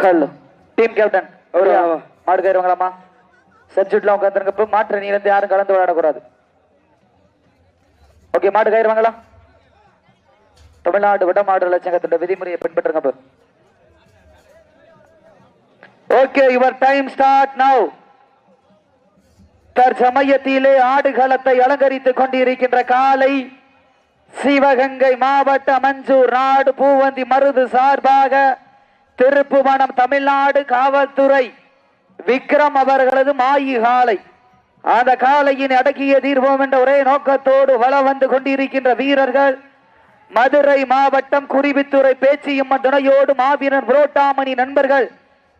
Hello team captain ஒரு மாடு கயிறுவாங்களாமா சப்ஜெக்ட்ல உட்காந்துருங்க இப்ப மாற்று நீ இருந்து யாரும் கலந்து விளையாடக்கூடாது. ஓகே மாடு கயிறுவாங்களா தமிழ்நாடு வடமாடு லட்சங்கத்தோட விதிமுறையை பின்பற்றுங்க இப்ப okay your time start now தற்சமயத்திலே ஆடுகளத்தை அலங்கரித்துக் கொண்டிருக்கின்ற காலை சிவகங்கை மாவட்ட மஞ்சூர் நாடு பூவந்தி மருது சார்பாக திருப்புவனம் தமிழ்நாடு காவல்துறை. விக்ரம் அவர்களது மாயி காலை. அந்த காலையின் அடக்கிய தீர்வோம் என்ற ஒரே நோக்கத்தோடு வள வந்து கொண்டிருக்கின்ற வீரர்கள் மதுரை மாவட்டம் குறிவித்துறை பேச்சியம்மன் துணையோடு மாவீரன் புரோட்டாமணி நண்பர்கள்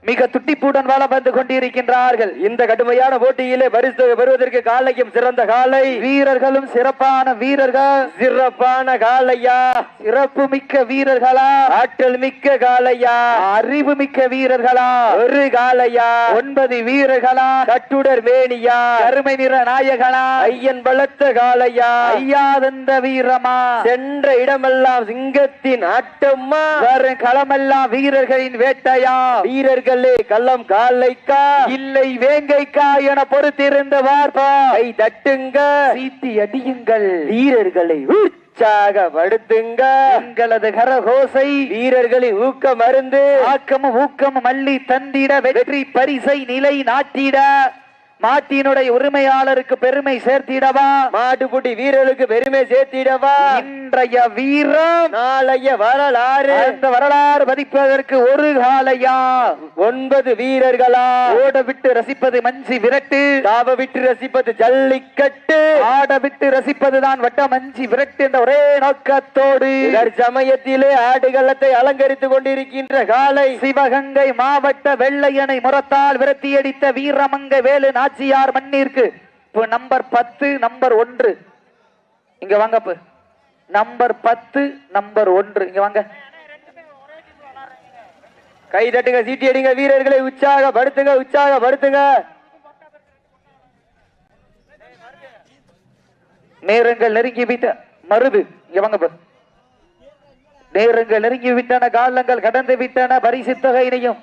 மிக துட்டிப்புடன் வாழ வந்து கொண்டிருக்கின்றார்கள். இந்த கடுமையான போட்டியிலே பரிசு வருவதற்கு காலையும் சிறந்த காலை. வீரர்களும் சிறப்பான வீரர்கள். சிறப்பான காலையா? சிறப்பு மிக்க வீரர்களா? ஆற்றல் மிக்க காலையா? அறிவு மிக்க வீரர்களா? ஒரு காலையா? ஒன்பது வீரர்களா? கட்டுடர் மேனியா? கருமை நிற நாயகனா? ஐயன் பலத்த காலையா? ஐயாதந்த வீரமா? சென்ற இடமெல்லாம் சிங்கத்தின் ஆட்டம்மா? வரும் களமெல்லாம் வீரர்களின் வேட்டையா? வீரர்கள் கள்ளம் காலைக்கா இல்லை வேங்கைக்கா என பொறுத்திருந்து கை தட்டுங்க. சீட்டி அடியுங்கள். வீரர்களை உற்சாகப்படுத்துங்க எங்களது கரகோசை. வீரர்களின் ஊக்க மருந்து. ஆக்கமும் ஊக்கமும் அள்ளி தந்திட. வெற்றி பரிசை நிலை நாட்டிட. மாட்டினுடைய உரிமையாளருக்கு பெருமை சேர்த்திடவா? மாட்டுப்புட்டி வீரர்களுக்கு பெருமை சேர்த்திடவா? இன்றைய வீரம் நாளைய வரலாறு. அந்த வரலாறு பதிப்பதற்கு ஒரு காலையா? ஒன்பது வீரர்களா? ஓட விட்டு ரசிப்பது மஞ்சி விரட்டு. தாவ விட்டு ரசிப்பது ஜல்லிக்கட்டு. ஆட விட்டு ரசிப்பதுதான் வட்ட மஞ்சி விரட்டு என்ற ஒரே நோக்கத்தோடு. சமயத்திலே ஆடுகளத்தை அலங்கரித்துக் கொண்டிருக்கின்ற காலை. சிவகங்கை மாவட்ட வெள்ளையனை முறத்தால் விரட்டியடித்த வீரமங்கை வேலு நாச்சியார் மண்ணிற்கு. இப்போ நம்பர் பத்து நம்பர் ஒன்று. இங்க வாங்க நம்பர் பத்து நம்பர் ஒன்று. இங்க வாங்க. கை தட்டுங்க சீட்டி அடிங்க வீரர்களை உற்சாகப்படுத்துங்க உற்சாகப்படுத்துங்க. நேரங்கள் நெருங்கி விட்ட மருது. இங்க வாங்க நேரங்கள் நெருங்கி விட்டன காலங்கள் கடந்து விட்டன பரிசு தொகையினையும்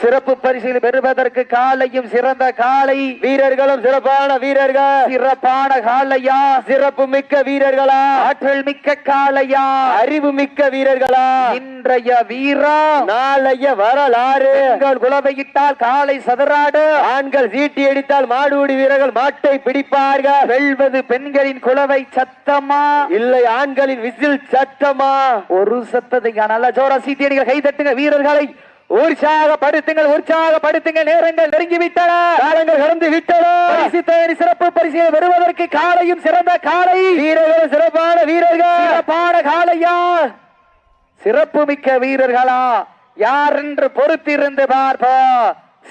சிறப்பு பரிசில் பெறுவதற்கு காலையும் சிறந்த காலை. வீரர்களும் சிறப்பான வீரர்கள். சிறப்பான காலையா? சிறப்பு மிக்க வீரர்களா? ஆற்றல் மிக்க காலையா? அறிவு மிக்க வீரர்களா? இன்றைய வீரா நாளைய வரலாறு. பெண்கள் காலை சதுராடு ஆண்கள் சீட்டி அடித்தால் மாடுபிடி வீரர்கள் மாட்டை பிடிப்பார்கள். வெல்வது பெண்களின் குலவை சத்தமா? இல்லை ஆண்களின் விசில் சத்தமா? ஒரு சத்தத்தை நல்ல ஜோரா சீட்டியடிகள் கை தட்டுங்க வீரர்களை. உற்சாகப்படுத்துங்கள் உற்சாகப்படுத்துங்கள் நேரங்கள் நெருங்கி விட்டன காலங்கள் கடந்து விட்டன பரிசு சிறப்பு பரிசை பெறுவதற்கு காலையும் சிறந்த காலை. வீரர்கள் சிறப்பான வீரர்கள். சிறப்பான காலையா? சிறப்பு மிக்க வீரர்களா? யார் என்று பொறுத்திருந்து பார்ப்பா.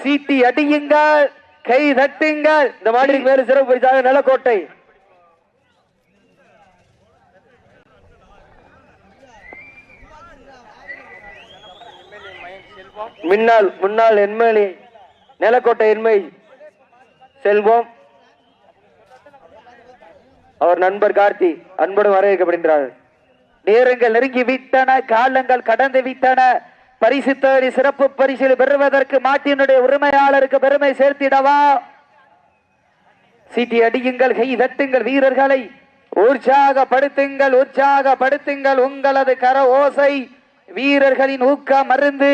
சீட்டி அடியுங்கள் கை தட்டுங்கள். இந்த மாட்டிற்கு வேறு சிறப்பு பரிசாக நிலக்கோட்டை. முன்னாள் முன்னாள் எம்எல்ஏ நிலக்கோட்டை என்மை செல்வம். அவர் நண்பர் கார்த்தி அன்புடன் வரவேற்கப்படுகின்றார். நேரங்கள் நெருங்கி விட்டன காலங்கள் கடந்து விட்டன. பரிசு தேடி சிறப்பு பரிசில் பெறுவதற்கு மாட்டினுடைய உரிமையாளருக்கு பெருமை சேர்த்திடவா? சீட்டி அடியுங்கள் கை தட்டுங்கள் வீரர்களை. உற்சாகப்படுத்துங்கள் உற்சாகப்படுத்துங்கள் உங்களது கர ஓசை. வீரர்களின் ஊக்கம் மருந்து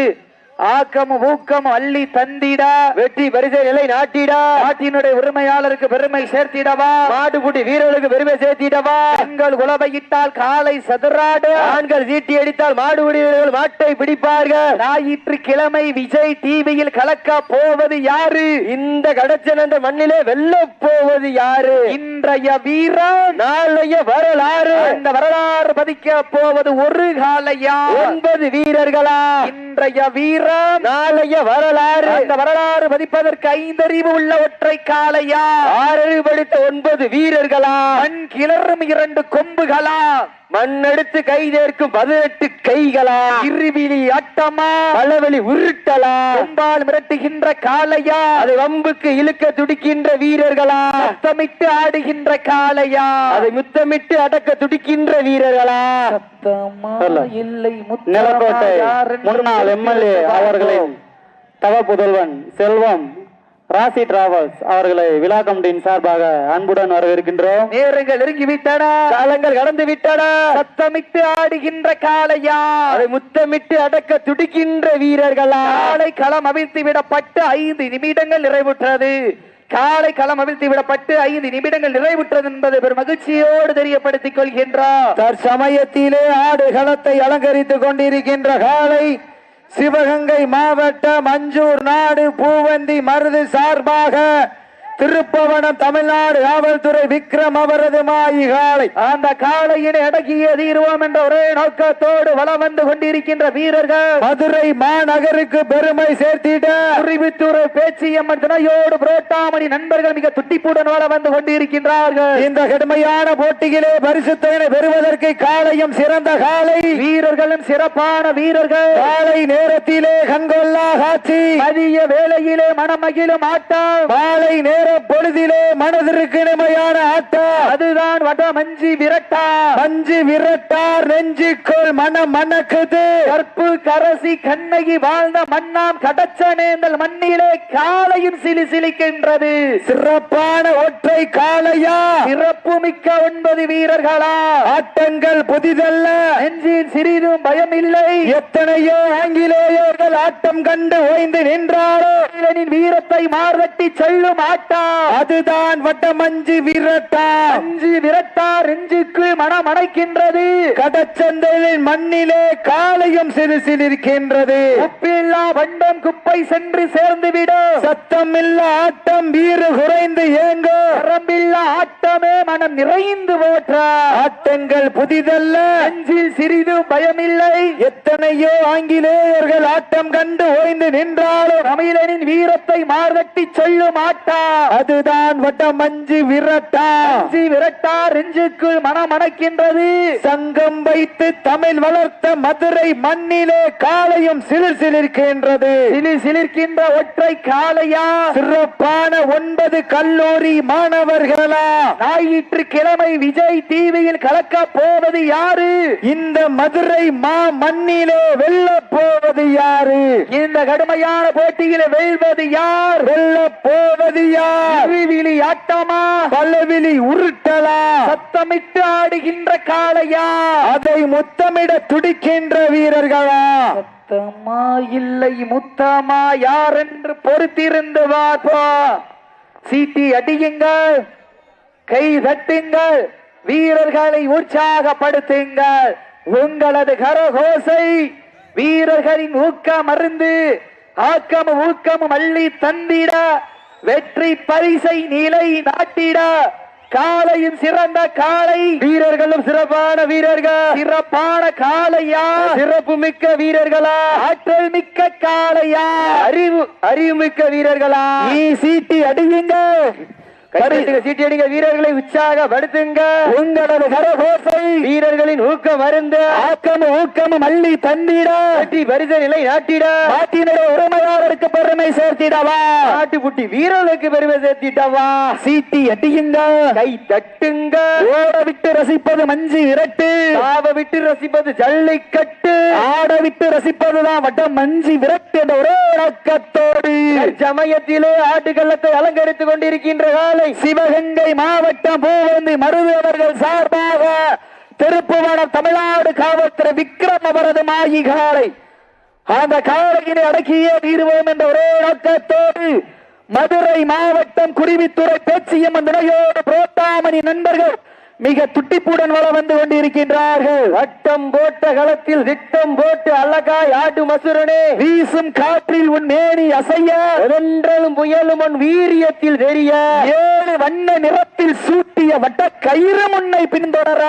ஆக்கமும் ஊக்கம் அள்ளி தந்திடா. வெற்றி பரிசை நிலை நாட்டிடா. நாட்டினுடைய உரிமையாளருக்கு பெருமை சேர்த்திடவா. மாட்டுப்புட்டி வீரர்களுக்கு பெருமை சேர்த்திடவா. பெண்கள் உழவையிட்டால் காலை சதுராடு. ஆண்கள் சீட்டி அடித்தால் மாடுபிடி வீரர்கள் மாட்டை பிடிப்பார்கள். ஞாயிற்றுக்கிழமை விஜய் டிவியில் கலக்க போவது யாரு? இந்த கடச்சன் என்ற மண்ணிலே வெல்ல போவது யாரு? இன்றைய வீரம் நாளைய வரலாறு. அந்த வரலாறு பதிக்க போவது ஒரு காலையா? ஒன்பது வீரர்களா? இன்றைய வீரம். நாளைய வரலாறு. அந்த வரலாறு பதிப்பதற்கு ஐந்தறிவு உள்ள ஒற்றை காலையா ஆறறிவு படித்த ஒன்பது வீரர்களா? மண் கிளறும் இரண்டு கொம்புகளா? மண்ணெடுத்து கைதேர்க்கும் பதினெட்டு கைகளா? இருவிழி ஆட்டமா? பலவழி உருட்டலா? கொம்பால் மிரட்டுகின்ற காளையா? அதை வம்புக்கு இழுக்க துடிக்கின்ற வீரர்களா? சத்தமிட்டு ஆடுகின்ற காளையா? அதை முத்தமிட்டு அடக்க துடிக்கின்ற வீரர்களா. இல்லை நிலக்கோட்டை முன்னாள் எம்எல்ஏ அவர்களின் தவ புதல்வன் செல்வம் ராசி டிராவல்ஸ் அவர்களை விழா கமிட்டியின் சார்பாக அன்புடன் வரவேற்கின்றோம். நேரங்கள் நெருங்கி விட்டன காலங்கள் கடந்து விட்டன சத்தமிட்டு ஆடுகின்ற காளையா? அதை முத்தமிட்டு அடக்க துடிக்கின்ற வீரர்களா? காலை களம் அவிழ்த்து விடப்பட்டு ஐந்து நிமிடங்கள் நிறைவுற்றது. காலை களம் அவிழ்த்து விடப்பட்டு ஐந்து நிமிடங்கள் நிறைவுற்றது என்பதை பெரும் மகிழ்ச்சியோடு தெரியப்படுத்திக் கொள்கின்றோம் தற்சமயத்திலே ஆடு களத்தை அலங்கரித்துக் கொண்டிருக்கின்ற காலை சிவகங்கை மாவட்டம் மஞ்சூர் நாடு பூவந்தி மருது சார்பாக திருப்பவனம் தமிழ்நாடு காவல்துறை விக்ரம் அவரது மாயி காலை அந்த காளையினை அடக்கிய தீர்வோம் என்ற ஒரே நோக்கத்தோடு வலம் வந்து கொண்டிருக்கின்ற வீரர்கள் மதுரை மாநகருக்கு பெருமை சேர்த்திட குருவித்துறை பேச்சியம்மன் துணையோடு புரோட்டாமணி நண்பர்கள் மிக துட்டிப்புடன் வளம் வந்து கொண்டிருக்கின்றார்கள். இந்த கடுமையான போட்டியிலே பரிசுத்தனை பெறுவதற்கு காலையும் சிறந்த காலை வீரர்களும் சிறப்பான வீரர்கள். காலை நேரத்திலே கண்கொள்ளா காட்சி. அதிக வேளையிலே மனமகிழும் ஆட்டம். மாலை நேர பொழுதிலே மனதிற்கு இனிமையான ஆட்டம் அதுதான் வட மஞ்சி விரட்டா. மஞ்சு விரட்டார் நெஞ்சுக்குள் மனம் மணக்குது. கற்பு கரசி கண்ணகி வாழ்ந்த மண்ணாம் கடச்சனேந்தல் மண்ணிலே காலையும் சிலி சிலிக்கின்றது சிறப்பான ஒற்றை காளையா. சிறப்பு மிக்க ஒன்பது வீரர்களா. ஆட்டங்கள் புதிதல்ல. நெஞ்சின் சிறிதும் பயமில்லை. எத்தனையோ ஆங்கிலேயர்கள் ஆட்டம் கண்டு ஓய்ந்து நின்றாரோ. வீரத்தை மார்வட்டி செல்லும் ஆட்டம் அதுதான் வட்டமஞ்சு விரட்டா அஞ்சு விரட்டார் நெஞ்சுக்குள் மனம் அணைக்கின்றது கடச்சந்தையின் மண்ணிலே காளையும் சிறு சிலிருக்கின்றது உப்பில்லா வண்டம் குப்பை சென்று சேர்ந்து விடும் சத்தமில்ல ஆட்டம் வீறு குறைந்து ஏங்கோ வரம்பில்லா ஆட்டமே மனம் நிறைந்து போற்ற. ஆட்டங்கள் புதிதல்ல. நெஞ்சில் சிறிதும் பயமில்லை. எத்தனையோ ஆங்கிலேயர்கள் ஆட்டம் கண்டு ஓய்ந்து நின்றாலும் தமிழனின் வீரத்தை மார்வட்டி சொல்லும் ஆட்டா. அதுதான் வட்டமஞ்சு விரட்டா. அஞ்சு விரட்டார் நெஞ்சுக்குள் மனம் அணைக்கின்றது சங்கம் வைத்து தமிழ் வளர்த்த மதுரை மண்ணிலே காளையும் சிலிர் சிலிர்க்கின்றது. சிலி சிலிர்க்கின்ற ஒற்றை காளையா? சிறப்பான ஒன்பது கல்லூரி மாணவர்களா? ஞாயிற்று கிழமை விஜய் டிவியில் கலக்க போவது யாரு? இந்த மதுரை மா மண்ணிலே வெல்ல போவது யாரு? இந்த கடுமையான போட்டியில் வெல்வது யார்? வெல்ல போவது யார்? அறிவிலி ஆட்டமா? பல்லவிழி உருட்டலா? சத்தமிட்டு ஆடுகின்ற காளையா? அதை முத்தமிட துடிக்கின்ற வீரர்களா? சத்தமா இல்லை முத்தமா? யார் என்று பொறுத்திருந்து பார்ப்போம் சீட்டி அடியுங்கள் கை தட்டுங்கள் வீரர்களை உற்சாகப்படுத்துங்கள். உங்களது கரகோசை வீரர்களின் ஊக்கம் அருந்து ஆக்கமும் ஊக்கமும் அள்ளி தந்திட வெற்றி பரிசை நிலை நாட்டிட. காலையும் சிறந்த காலை. வீரர்களும் சிறப்பான வீரர்கள். சிறப்பான காளையா. சிறப்பு மிக்க வீரர்களா. ஆற்றல் மிக்க காளையா. அறிவு அறிவு மிக்க வீரர்களா. நீ சீட்டி அடியுங்க கருத்துங்க சீட்டி அடிங்க வீரர்களை உற்சாகப்படுத்துங்க உங்களது கரகோசை வீரர்களின் ஊக்கம் அருந்த. ஆக்கமும் ஊக்கமும் அள்ளி தந்திட. வெற்றி பரிச நிலை நாட்டிட. நாட்டினுடைய உரிமையாளருக்கு பெருமை சேர்த்திடவா. நாட்டுக்குட்டி வீரர்களுக்கு பெருமை சேர்த்திட்டவா சீட்டி அடியுங்க கை தட்டுங்க. ஓட விட்டு ரசிப்பது மஞ்சு இரட்டு தாவ விட்டு ரசிப்பது ஜல்லிக்கட்டு ஆட விட்டு ரசிப்பதுதான் வட்டம் மஞ்சு விரட்டு என்ற ஒரே நோக்கத்தோடு சமயத்திலே ஆட்டுக்கள்ளத்தை அலங்கரித்துக் கொண்டிருக்கின்ற காலை சிவகங்கை மாவட்டம் பூவந்தி மருது அவர்கள் சார்பாக திருப்புவனம் தமிழ்நாடு காவல்துறை விக்ரம் அவரது மாயி காலை. அந்த காலையினை அடக்கியே தீர்வோம் என்ற ஒரே நோக்கத்தோடு மதுரை மாவட்டம் குருவித்துறை பேச்சியம் நிலையோடு புரோட்டாமணி நண்பர்கள் மிக துட்டிப்புடன் வள வந்து கொண்டிருக்கின்றார்கள். வட்டம் போட்ட களத்தில் திட்டம் போட்டு அழகாய் ஆட்டு மசுரனே வீசும் காற்றில் உன் மேனி அசைய வென்றலும் புயலும் உன் வீரியத்தில் தெரிய ஏழு வண்ண நிறத்தில் சூட்டிய வட்ட கயிறு முன்னை பின்தொடர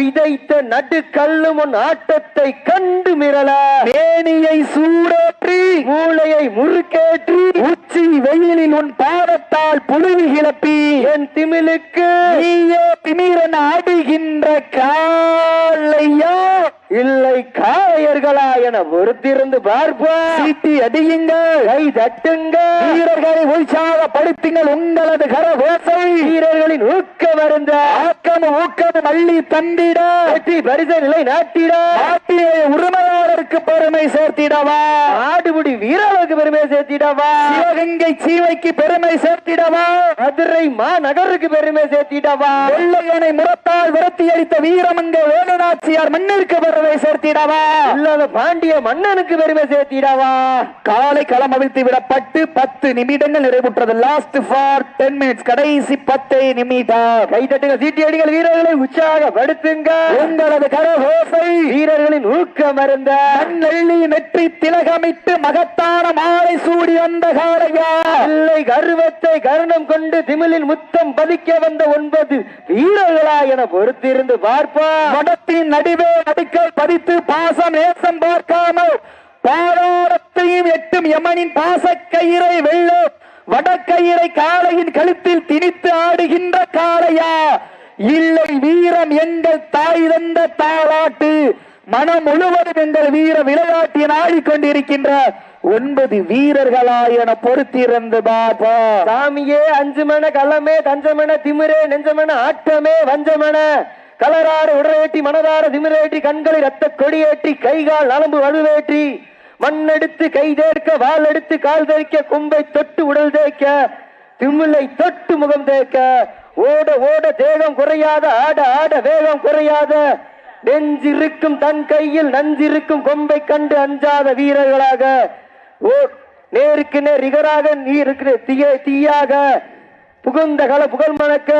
விதைத்த நடு கல்லும் உன் ஆட்டத்தை கண்டு மிரள மேனியை சூடேற்றி மூளையை முறுக்கேற்றி உச்சி வெயிலில் உன் பாதத்தால் புழுவி கிளப்பி என் திமிலுக்கு நீயே திமிரன் ஆடுகின்ற காலையா இல்லை காளையர்களா என பொறுத்திருந்து பார்ப்பா சீட்டி அடியுங்கள். கை தட்டுங்க வீரர்களை உற்சாகப்படுத்துங்கள். உங்களது கரகோசை. வீரர்களின் ஊக்க மருந்த. ஆக்கம் ஊக்கம் அள்ளி தந்திட. வெற்றி பரிச நிலை நாட்டிட நாட்டிய பெருமை சேர்த்திடவா? ஆடுபுடி வீரர்களுக்கு பெருமை சேர்த்திடவா? சிவகங்கை சீமைக்கு பெருமை சேர்த்திடவா? மதுரை மாநகருக்கு பெருமை சேர்த்திடவா? வெள்ளையனை முரத்தால் விரட்டி அடித்த வீரமங்க வேலுநாச்சியார் மண்ணிற்கு பெருமை சேர்த்திடவா? இல்லாத பாண்டிய மன்னனுக்கு பெருமை சேர்த்திடவா? காலை களம் அவிழ்த்து விடப்பட்டு பத்து நிமிடங்கள் நிறைவுற்றது. லாஸ்ட் ஃபார் டென் மினிட்ஸ் கடைசி பத்து நிமிடம். கை தட்டுங்க சீட்டி அடிகள் வீரர்களை உற்சாகப்படுத்துங்க உங்களது கரகோசை. வீரர்களின் ஊக்கம் மருந்த நெள்ளி நெற்றி திலகமிட்டு மகத்தான மாலை சூடி வந்த காளையா? இல்லை கர்வத்தை கருணம் கொண்டு திமிலின் முத்தம் பதிக்க வந்த ஒன்பது வீரர்களா என பொறுத்திருந்து பார்ப்பா மடத்தின் நடுவே நடுக்கல் பதித்து பாசம் நேசம் பார்க்காமல் பாராரத்தையும் எட்டும் யமனின் பாசக்கயிறை வெள்ளோ வடக்கயிறை காளையின் கழுத்தில் திணித்து ஆடுகின்ற காளையா? இல்லை வீரம் எங்கள் தாய் தந்த தாளாட்டு மனம் முழுவதும் எங்கள் வீர விளையாட்டின் ஆடிக்கொண்டிருக்கின்ற ஒன்பது வீரர்களா என பொறுத்திருந்து பாப்பா. சாமியே அஞ்சுமன களமே தஞ்சமன திமிரே நெஞ்சமன ஆட்டமே வஞ்சமன கலராட உடலேற்றி மனதார திமிரேற்றி கண்களை ரத்த கொடியேற்றி கைகால் நலம்பு வலுவேற்றி மண்ணெடுத்து கை தேர்க்க வால் எடுத்து கால் தேய்க்க கும்பை தொட்டு உடல் தேய்க்க திமிழை தொட்டு முகம் தேய்க்க ஓட ஓட தேகம் குறையாத ஆட ஆட வேகம் குறையாத நெஞ்சிருக்கும் தன் கையில் நஞ்சிருக்கும் கொம்பை கண்டு அஞ்சாத வீரர்களாக. ஓ நேருக்கு நேர் நிகராக நீருக்கு தீய தீயாக. புகுந்த கல புகழ் மணக்க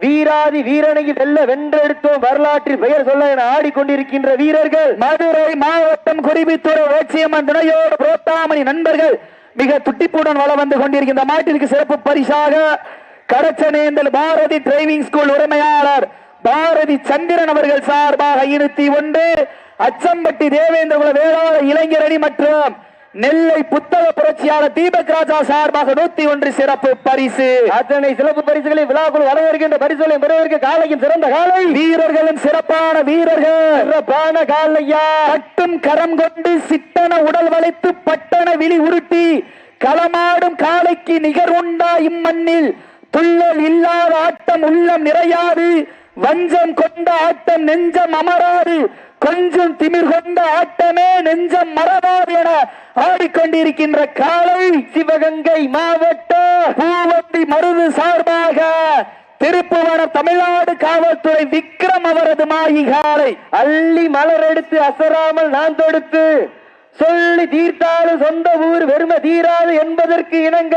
வீராதி வீரனையில் வெல்ல வென்றெடுத்தோம் வரலாற்றில் பெயர் சொல்ல என ஆடிக்கொண்டிருக்கின்ற வீரர்கள். மதுரை மாவட்டம் குறிபித்துறை ஓச்சியம்மன் துணையோடு புரோத்தாமணி நண்பர்கள் மிக துட்டிப்புடன் வள வந்து கொண்டிருக்கின்ற மாட்டிற்கு சிறப்பு பரிசாக கடச்சனேந்தல் பாரதி டிரைவிங் ஸ்கூல் உரிமையாளர் பாரதி சந்திரன் அவர்கள் சார்பாக இருபத்தி ஒன்று அச்சம்பட்டி தேவேந்திரகுல வேளாளர் இளைஞரணி மற்றும் நெல்லை புத்தக புரட்சியாளர் தீபக் ராஜா சார்பாக நூத்தி ஒன்று சிறப்பு பரிசு. அத்தனை சிறப்பு பரிசுகளை விழாக்குள் வரவேற்கின்ற பரிசுகளை பெறுவதற்கு காலையும் சிறந்த காலை. வீரர்களும் சிறப்பான வீரர்கள். சிறப்பான காலையா. கட்டும் கரம் கொண்டு சிட்டன உடல் வளைத்து பட்டன விழி உருட்டி களமாடும் காளைக்கு நிகர் உண்டா இம்மண்ணில். துள்ளல் இல்லாத ஆட்டம் உள்ளம் நிறையாது. வஞ்சம் கொண்ட ஆட்டம் நெஞ்சம் அமராது கொஞ்சம் திமிர் கொண்ட ஆட்டமே நெஞ்சம் மறவாது என ஆடிக்கொண்டிருக்கின்ற காலை சிவகங்கை மாவட்டம் பூவந்தி மருது சார்பாக திருப்புவனம் தமிழ்நாடு காவல்துறை விக்ரம் அவரது மாயிகாரை அள்ளி மலர் எடுத்து அசராமல் நான் தொடுத்து சொல்லி தீர்த்தாலும் சொந்த ஊர் வெறுமை தீராது என்பதற்கு இணங்க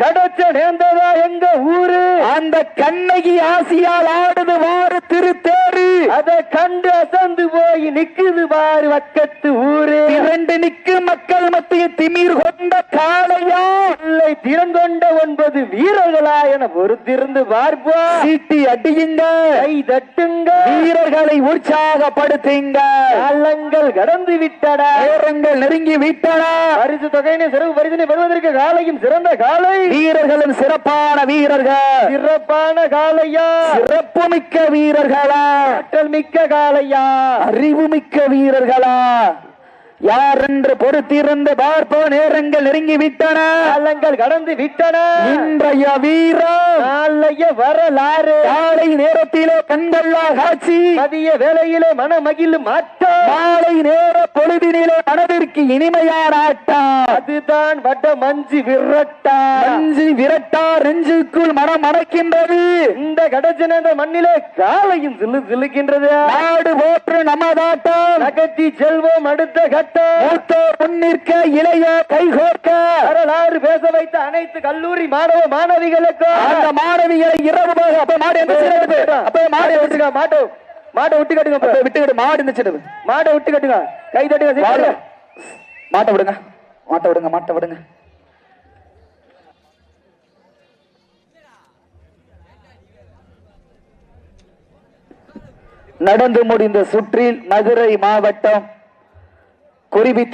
கடச்ச நேர்ந்ததா எங்க ஊரு? அந்த கண்ணகி ஆசியால் ஆடுது வாரு திருத்தேரு அத கண்டு அசந்து போய் நிக்குது பாரு வக்கத்து ஊரு. இரண்டு நிக்கு மக்கள் மத்திய திமிர் கொண்ட காளையா? இல்லை திறங்கொண்ட ஒன்பது வீரர்களா என பொறுத்திருந்து பார்ப்போம். சீட்டி அடியுங்க. கை தட்டுங்க. வீரர்களை உற்சாகப்படுத்துங்க. காலங்கள் கடந்து விட்டடா நேரங்கள் நெருங்கி விட்டன. பரிசு தொகையினை சிறப்பு பரிசினை பெறுவதற்கு காலையும் சிறந்த காலை. வீரர்களும் சிறப்பான வீரர்கள். சிறப்பான காலையா சிறப்புமிக்க வீரர்களா. ஆற்றல் மிக்க காலையா அறிவுமிக்க வீரர்களா. யார் என்று பொறுத்திருந்து பார்ப்போ நேரங்கள் நெருங்கி விட்டன. காலங்கள் கடந்து விட்டன. இன்றைய வீரம் நாளைய வரலாறு. காலை நேரத்திலே கண்கொள்ளா காட்சி. மதிய நேர பொழுதினிலே மனதிற்கு ஆட்டம் அதுதான் வட மஞ்சு விரட்டா. அஞ்சு விரட்டா நெஞ்சுக்குள் மனம் மணக்கின்றது. இந்த கடச்சின மண்ணிலே காலையும் சிலு சிலுக்கின்றது நாடு போற்று நமதாட்டம் நகர்த்தி செல்வோம் அடுத்த கட்டம். மூத்தோர் முன்னிற்க இளைய கைகோர்க்க. வரலாறு பேச வைத்த அனைத்து கல்லூரி மாணவ மாணவிகளுக்கும். மாணவிகளை இரவு போக அப்ப மாடு? அப்ப மாடு மாட்டை விட்டுக்க மாட்டோ விட்டு கட்டுங்க அப்ப விட்டுக்கிட்டு மாடு இருக்கு. மாட்டை விட்டு கட்டுங்க கை தட்டுங்க. மாட்டை விடுங்க மாட்டை விடுங்க மாட்டை விடுங்க நடந்து முடிந்த சுற்றில் மதுரை மாவட்டம் குறிபித்து